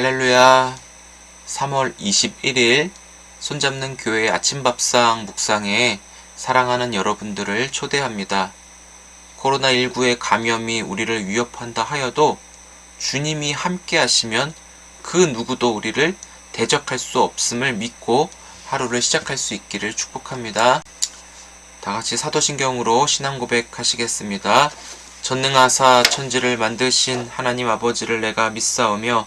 할렐루야. 3월 21일 손잡는 교회 아침밥상 묵상에 사랑하는 여러분들을 초대합니다. 코로나19의 감염이 우리를 위협한다 하여도 주님이 함께 하시면 그 누구도 우리를 대적할 수 없음을 믿고 하루를 시작할 수 있기를 축복합니다. 다 같이 사도신경으로 신앙 고백하시겠습니다. 전능하사 천지를 만드신 하나님 아버지를 내가 믿사오며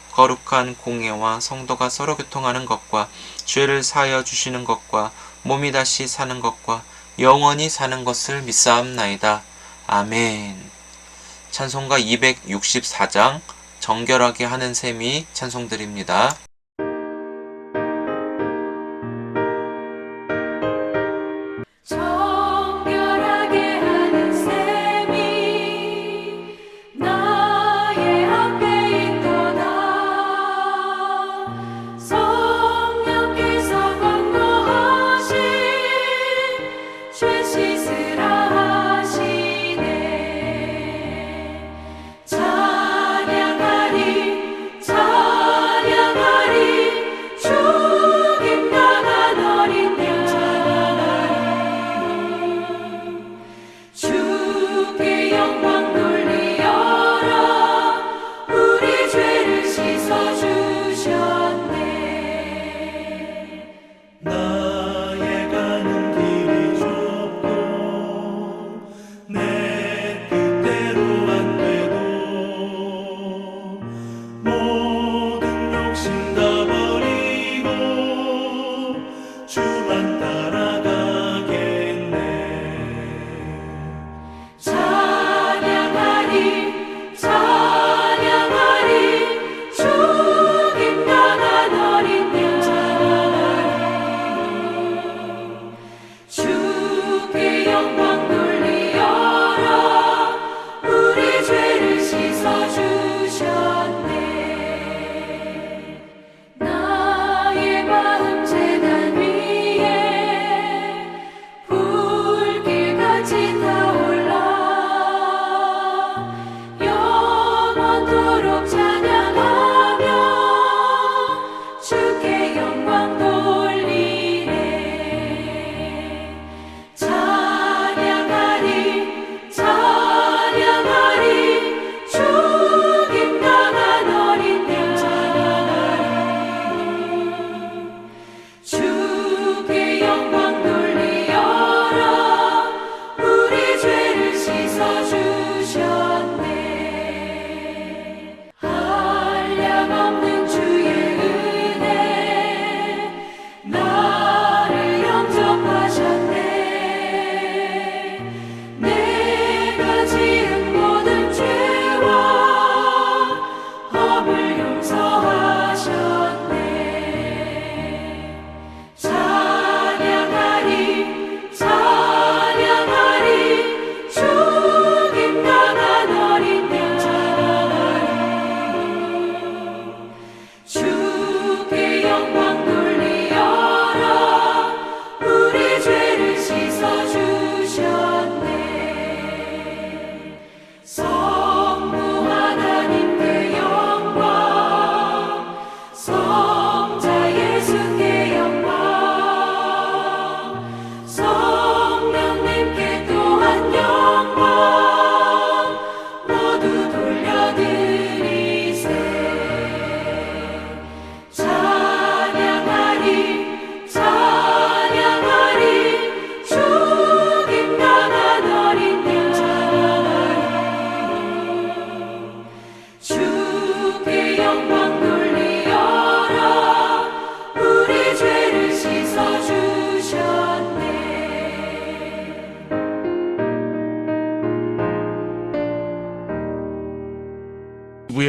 거룩한 공예와 성도가 서로 교통하는 것과 죄를 사하여 주시는 것과 몸이 다시 사는 것과 영원히 사는 것을 믿사옵나이다. 아멘. 찬송가 264장 정결하게 하는 셈이 찬송드립니다.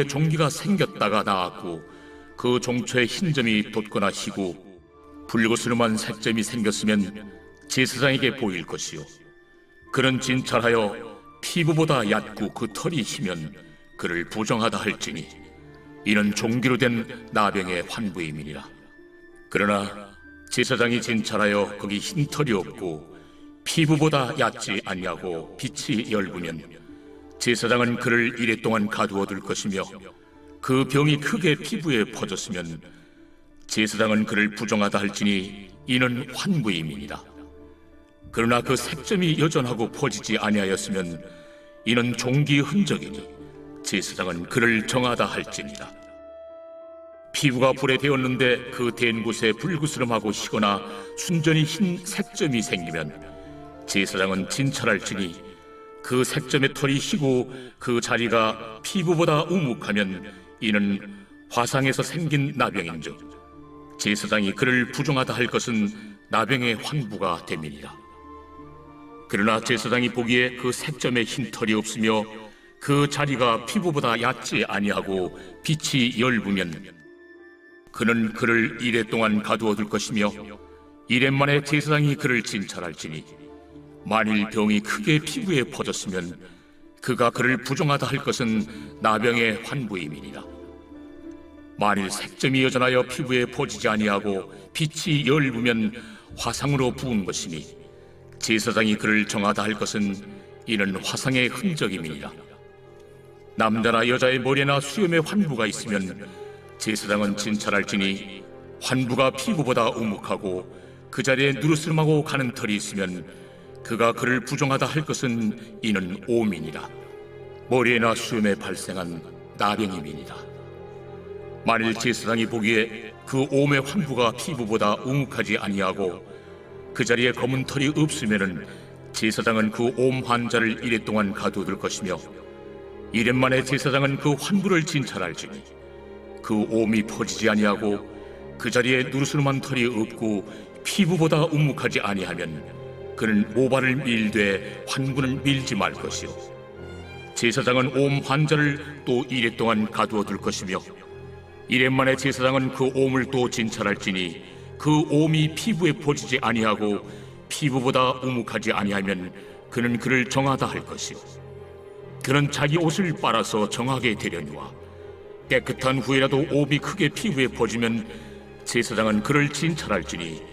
종기가 생겼다가 나았고 그 종초에 흰 점이 돋거나 시고 불구스름한 색점이 생겼으면 제사장에게 보일 것이요. 그는 진찰하여 피부보다 얕고 그 털이 희면 그를 부정하다 할지니 이는 종기로 된 나병의 환부임이니라. 그러나 제사장이 진찰하여 거기 흰 털이 없고 피부보다 얕지 아니하고 빛이 엷으면 제사장은 그를 이래 동안 가두어 둘 것이며 그 병이 크게 피부에 퍼졌으면 제사장은 그를 부정하다 할지니 이는 환부임이니라. 그러나 그 색점이 여전하고 퍼지지 아니하였으면 이는 종기 흔적이니 제사장은 그를 정하다 할지니라. 피부가 불에 데었는데 그댄 곳에 불구스름하고 희거나 순전히 흰 색점이 생기면 제사장은 진찰할지니 그 색점의 털이 희고 그 자리가 피부보다 우묵하면 이는 화상에서 생긴 나병인즉 제사장이 그를 부정하다 할 것은 나병의 환부가 됨이니라. 그러나 제사장이 보기에 그 색점에 흰 털이 없으며 그 자리가 피부보다 얕지 아니하고 빛이 엷으면 그는 그를 이래 동안 가두어 둘 것이며 이래 만에 제사장이 그를 진찰할지니 만일 병이 크게 피부에 퍼졌으면 그가 그를 부정하다 할 것은 나병의 환부임이니라. 만일 색점이 여전하여 피부에 퍼지지 아니하고 빛이 엷으면 화상으로 부은 것이니 제사장이 그를 정하다 할 것은 이는 화상의 흔적임이니라. 남자나 여자의 머리나 수염에 환부가 있으면 제사장은 진찰할지니 환부가 피부보다 우묵하고 그 자리에 누르스름하고 가는 털이 있으면 그가 그를 부정하다 할 것은 이는 오민이라. 머리에나 수염에 발생한 나병임이니라. 만일 제사장이 보기에 그 오의 환부가 피부보다 우묵하지 아니하고 그 자리에 검은 털이 없으면은 제사장은 그 옴 환자를 이래 동안 가두어둘 것이며 이래 만에 제사장은 그 환부를 진찰할지니 그 옴이 퍼지지 아니하고 그 자리에 누르스름한 털이 없고 피부보다 우묵하지 아니하면 그는 모발을 밀되 환부는 밀지 말 것이요. 제사장은 옴 환자를 또 이래 동안 가두어 둘 것이며 이래 만에 제사장은 그 옴을 또 진찰할지니 그 옴이 피부에 퍼지지 아니하고 피부보다 우묵하지 아니하면 그는 그를 정하다 할 것이요. 그는 자기 옷을 빨아서 정하게 되려니와 깨끗한 후에라도 옴이 크게 피부에 퍼지면 제사장은 그를 진찰할지니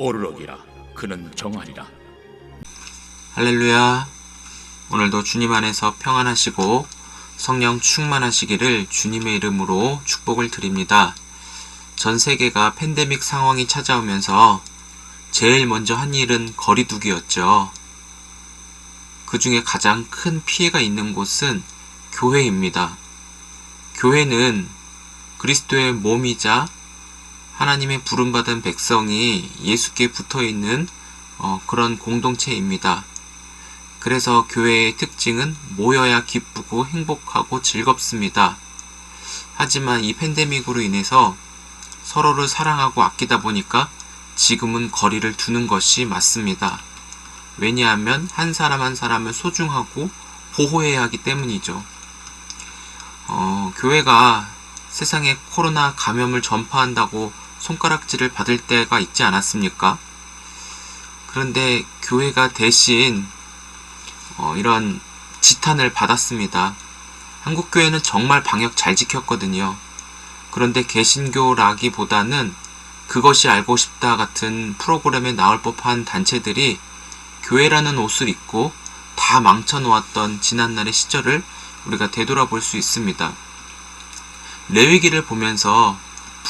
오르럭이라 그는 정하리라 할렐루야. 오늘도 주님 안에서 평안하시고 성령 충만하시기를 주님의 이름으로 축복을 드립니다. 전 세계가 팬데믹 상황이 찾아오면서 제일 먼저 한 일은 거리두기였죠. 그 중에 가장 큰 피해가 있는 곳은 교회입니다. 교회는 그리스도의 몸이자 하나님의 부름받은 백성이 예수께 붙어 있는 어, 그런 공동체입니다. 그래서 교회의 특징은 모여야 기쁘고 행복하고 즐겁습니다. 하지만 이 팬데믹으로 인해서 서로를 사랑하고 아끼다 보니까 지금은 거리를 두는 것이 맞습니다. 왜냐하면 한 사람 한 사람을 소중하고 보호해야 하기 때문이죠. 어, 교회가 세상에 코로나 감염을 전파한다고 손가락질을 받을 때가 있지 않았습니까? 그런데 교회가 대신 어, 이런 지탄을 받았습니다. 한국 교회는 정말 방역 잘 지켰거든요. 그런데 개신교라기보다는 그것이 알고 싶다 같은 프로그램에 나올 법한 단체들이 교회라는 옷을 입고 다 망쳐놓았던 지난날의 시절을 우리가 되돌아볼 수 있습니다. 레위기를 보면서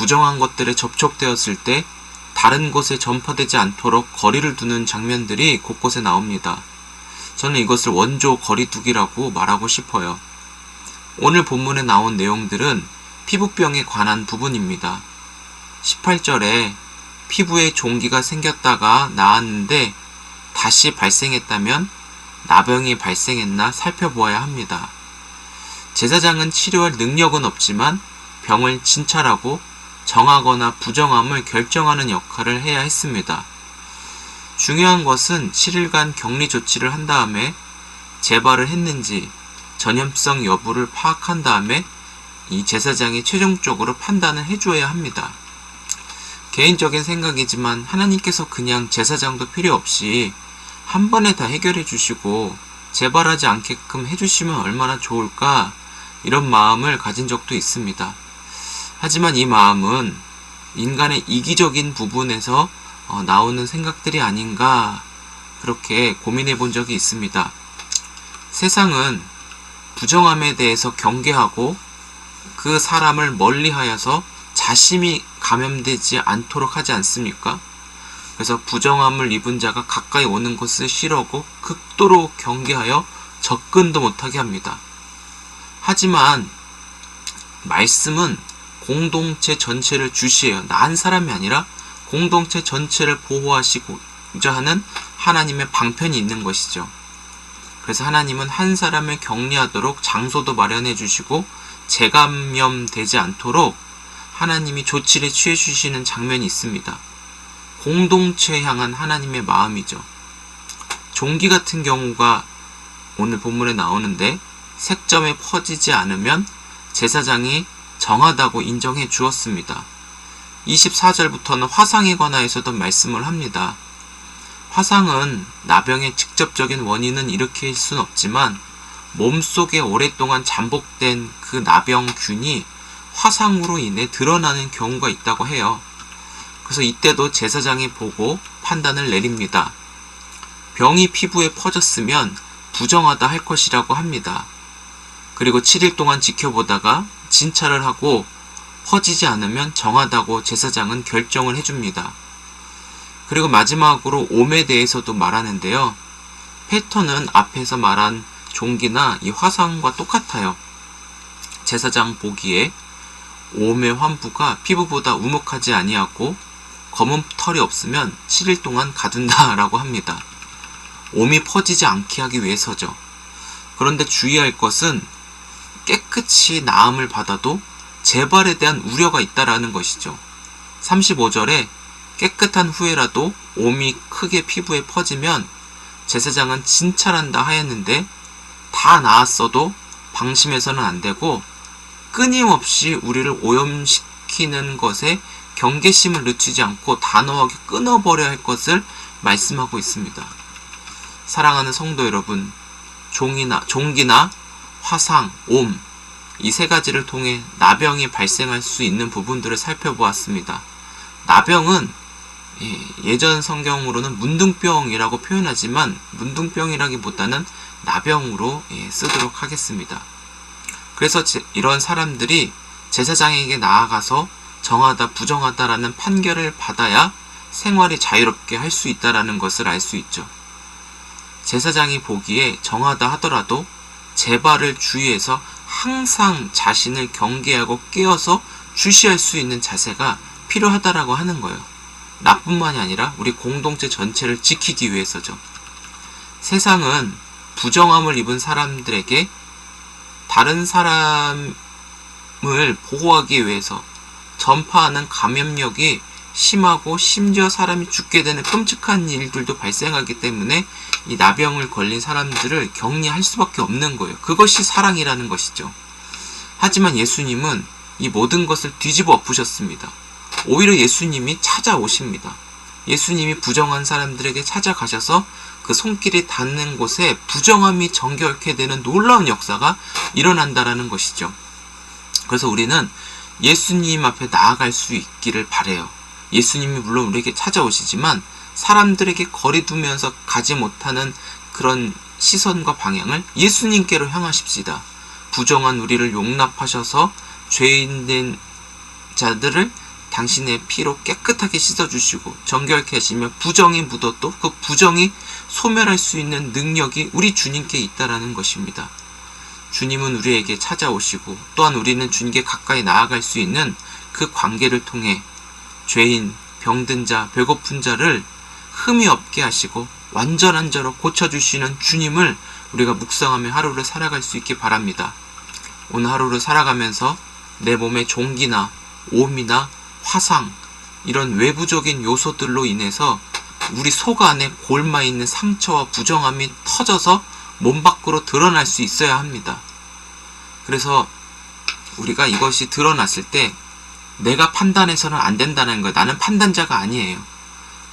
부정한 것들에 접촉되었을 때 다른 곳에 전파되지 않도록 거리를 두는 장면들이 곳곳에 나옵니다. 저는 이것을 원조 거리두기라고 말하고 싶어요. 오늘 본문에 나온 내용들은 피부병에 관한 부분입니다. 18절에 피부에 종기가 생겼다가 나았는데 다시 발생했다면 나병이 발생했나 살펴보아야 합니다. 제사장은 치료할 능력은 없지만 병을 진찰하고 정하거나 부정함을 결정하는 역할을 해야 했습니다. 중요한 것은 7일간 격리 조치를 한 다음에 재발을 했는지 전염성 여부를 파악한 다음에 이 제사장이 최종적으로 판단을 해줘야 합니다. 개인적인 생각이지만 하나님께서 그냥 제사장도 필요 없이 한 번에 다 해결해 주시고 재발하지 않게끔 해주시면 얼마나 좋을까 이런 마음을 가진 적도 있습니다. 하지만 이 마음은 인간의 이기적인 부분에서 어, 나오는 생각들이 아닌가 그렇게 고민해 본 적이 있습니다. 세상은 부정함에 대해서 경계하고 그 사람을 멀리하여서 자신이 감염되지 않도록 하지 않습니까? 그래서 부정함을 입은 자가 가까이 오는 것을 싫어하고 극도로 경계하여 접근도 못하게 합니다. 하지만 말씀은 공동체 전체를 주시해요. 나 한 사람이 아니라 공동체 전체를 보호하시고자 하는 하나님의 방편이 있는 것이죠. 그래서 하나님은 한 사람을 격리하도록 장소도 마련해 주시고 재감염되지 않도록 하나님이 조치를 취해 주시는 장면이 있습니다. 공동체에 향한 하나님의 마음이죠. 종기 같은 경우가 오늘 본문에 나오는데 색점에 퍼지지 않으면 제사장이 정하다고 인정해 주었습니다. 24절부터는 화상에 관하여서도 말씀을 합니다. 화상은 나병의 직접적인 원인은 일으킬 순 없지만 몸속에 오랫동안 잠복된 그 나병균이 화상으로 인해 드러나는 경우가 있다고 해요. 그래서 이때도 제사장이 보고 판단을 내립니다. 병이 피부에 퍼졌으면 부정하다 할 것이라고 합니다. 그리고 7일 동안 지켜보다가 진찰을 하고 퍼지지 않으면 정하다고 제사장은 결정을 해줍니다. 그리고 마지막으로 옴에 대해서도 말하는데요. 패턴은 앞에서 말한 종기나 이 화상과 똑같아요. 제사장 보기에 옴의 환부가 피부보다 우묵하지 아니하고 검은 털이 없으면 7일 동안 가둔다라고 합니다. 옴이 퍼지지 않게 하기 위해서죠. 그런데 주의할 것은 깨끗이 나음을 받아도 재발에 대한 우려가 있다라는 것이죠. 35절에 깨끗한 후에라도 옴이 크게 피부에 퍼지면 제사장은 진찰한다 하였는데 다 나았어도 방심해서는 안 되고 끊임없이 우리를 오염시키는 것에 경계심을 늦추지 않고 단호하게 끊어버려야 할 것을 말씀하고 있습니다. 사랑하는 성도 여러분, 종이나, 종기나 화상, 옴, 이 세 가지를 통해 나병이 발생할 수 있는 부분들을 살펴보았습니다. 나병은 예, 예전 성경으로는 문둥병이라고 표현하지만 문둥병이라기보다는 나병으로 예, 쓰도록 하겠습니다. 그래서 제- 이런 사람들이 제사장에게 나아가서 정하다 부정하다라는 판결을 받아야 생활이 자유롭게 할 수 있다라는 것을 알 수 있죠. 제사장이 보기에 정하다 하더라도 재발을 주의해서 항상 자신을 경계하고 깨어서 주시할 수 있는 자세가 필요하다라고 하는 거예요. 나뿐만이 아니라 우리 공동체 전체를 지키기 위해서죠. 세상은 부정함을 입은 사람들에게 다른 사람을 보호하기 위해서 전파하는 감염력이 심하고 심지어 사람이 죽게 되는 끔찍한 일들도 발생하기 때문에 이 나병을 걸린 사람들을 격리할 수밖에 없는 거예요. 그것이 사랑이라는 것이죠. 하지만 예수님은 이 모든 것을 뒤집어 엎으셨습니다. 오히려 예수님이 찾아오십니다. 예수님이 부정한 사람들에게 찾아가셔서 그 손길이 닿는 곳에 부정함이 정결케 되는 놀라운 역사가 일어난다라는 것이죠. 그래서 우리는 예수님 앞에 나아갈 수 있기를 바래요. 예수님이 물론 우리에게 찾아오시지만 사람들에게 거리 두면서 가지 못하는 그런 시선과 방향을 예수님께로 향하십시다. 부정한 우리를 용납하셔서 죄인된 자들을 당신의 피로 깨끗하게 씻어주시고 정결케 하시며 부정이 묻어도 그 부정이 소멸할 수 있는 능력이 우리 주님께 있다라는 것입니다. 주님은 우리에게 찾아오시고 또한 우리는 주님께 가까이 나아갈 수 있는 그 관계를 통해 죄인, 병든 자, 배고픈 자를 흠이 없게 하시고 완전한 자로 고쳐주시는 주님을 우리가 묵상하며 하루를 살아갈 수 있기 바랍니다. 오늘 하루를 살아가면서 내 몸의 종기나 오미나 화상 이런 외부적인 요소들로 인해서 우리 속 안에 골마 있는 상처와 부정함이 터져서 몸 밖으로 드러날 수 있어야 합니다. 그래서 우리가 이것이 드러났을 때 내가 판단해서는 안 된다는 거예요. 나는 판단자가 아니에요.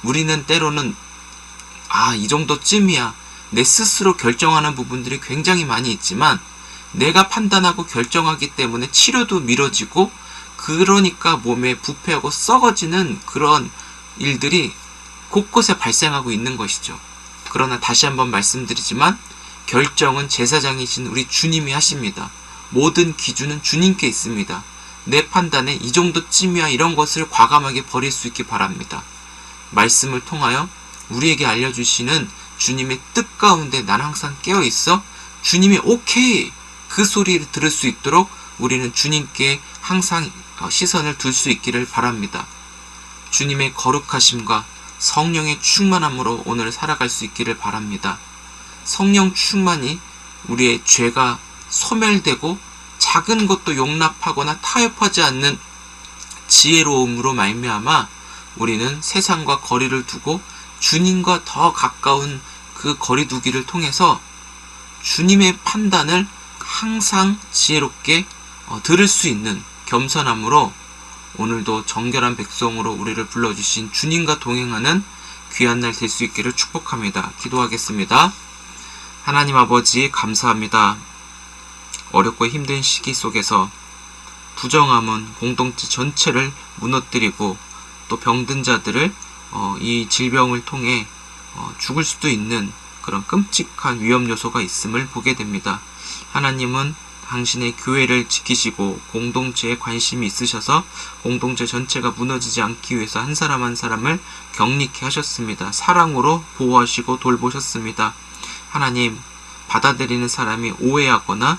우리는 때로는 아, 이 정도쯤이야. 내 스스로 결정하는 부분들이 굉장히 많이 있지만 내가 판단하고 결정하기 때문에 치료도 미뤄지고 그러니까 몸에 부패하고 썩어지는 그런 일들이 곳곳에 발생하고 있는 것이죠. 그러나 다시 한번 말씀드리지만 결정은 제사장이신 우리 주님이 하십니다. 모든 기준은 주님께 있습니다. 내 판단에 이 정도쯤이야 이런 것을 과감하게 버릴 수 있기 바랍니다. 말씀을 통하여 우리에게 알려주시는 주님의 뜻 가운데 난 항상 깨어 있어 주님이 오케이 그 소리를 들을 수 있도록 우리는 주님께 항상 어, 시선을 둘 수 있기를 바랍니다. 주님의 거룩하심과 성령의 충만함으로 오늘 살아갈 수 있기를 바랍니다. 성령 충만이 우리의 죄가 소멸되고 작은 것도 용납하거나 타협하지 않는 지혜로움으로 말미암아 우리는 세상과 거리를 두고 주님과 더 가까운 그 거리두기를 통해서 주님의 판단을 항상 지혜롭게 어, 들을 수 있는 겸손함으로 오늘도 정결한 백성으로 우리를 불러주신 주님과 동행하는 귀한 날 될 수 있기를 축복합니다. 기도하겠습니다. 하나님 아버지 감사합니다. 어렵고 힘든 시기 속에서 부정함은 공동체 전체를 무너뜨리고 또 병든 자들을 어, 이 질병을 통해 어, 죽을 수도 있는 그런 끔찍한 위험 요소가 있음을 보게 됩니다. 하나님은 당신의 교회를 지키시고 공동체에 관심이 있으셔서 공동체 전체가 무너지지 않기 위해서 한 사람 한 사람을 격리케 하셨습니다. 사랑으로 보호하시고 돌보셨습니다. 하나님, 받아들이는 사람이 오해하거나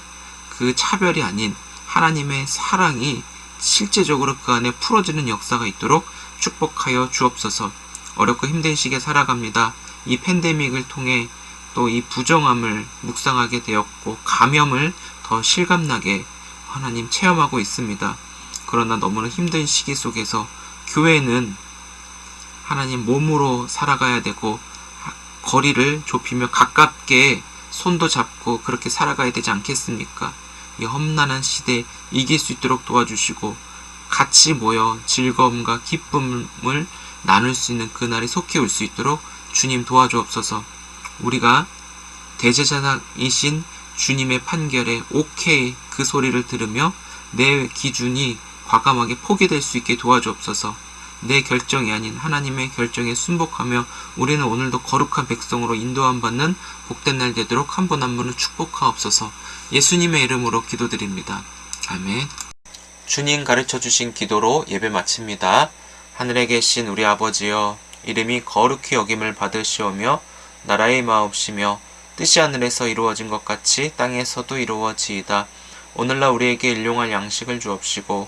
그 차별이 아닌 하나님의 사랑이 실제적으로 그 안에 풀어지는 역사가 있도록 축복하여 주옵소서. 어렵고 힘든 시기에 살아갑니다. 이 팬데믹을 통해 또 이 부정함을 묵상하게 되었고 감염을 더 실감나게 하나님 체험하고 있습니다. 그러나 너무나 힘든 시기 속에서 교회는 하나님 몸으로 살아가야 되고 거리를 좁히며 가깝게 손도 잡고 그렇게 살아가야 되지 않겠습니까? 이 험난한 시대 이길 수 있도록 도와주시고 같이 모여 즐거움과 기쁨을 나눌 수 있는 그날이 속히 올 수 있도록 주님 도와주옵소서. 우리가 대제사장이신 주님의 판결에 오케이 그 소리를 들으며 내 기준이 과감하게 포기될 수 있게 도와주옵소서. 내 결정이 아닌 하나님의 결정에 순복하며 우리는 오늘도 거룩한 백성으로 인도함 받는 복된 날 되도록 한분한 분을 축복하옵소서. 예수님의 이름으로 기도드립니다. 아멘. 주님 가르쳐 주신 기도로 예배 마칩니다. 하늘에 계신 우리 아버지여 이름이 거룩히 여김을 받으시오며 나라의 마옵시며 뜻이 하늘에서 이루어진 것 같이 땅에서도 이루어지이다. 오늘날 우리에게 일용할 양식을 주옵시고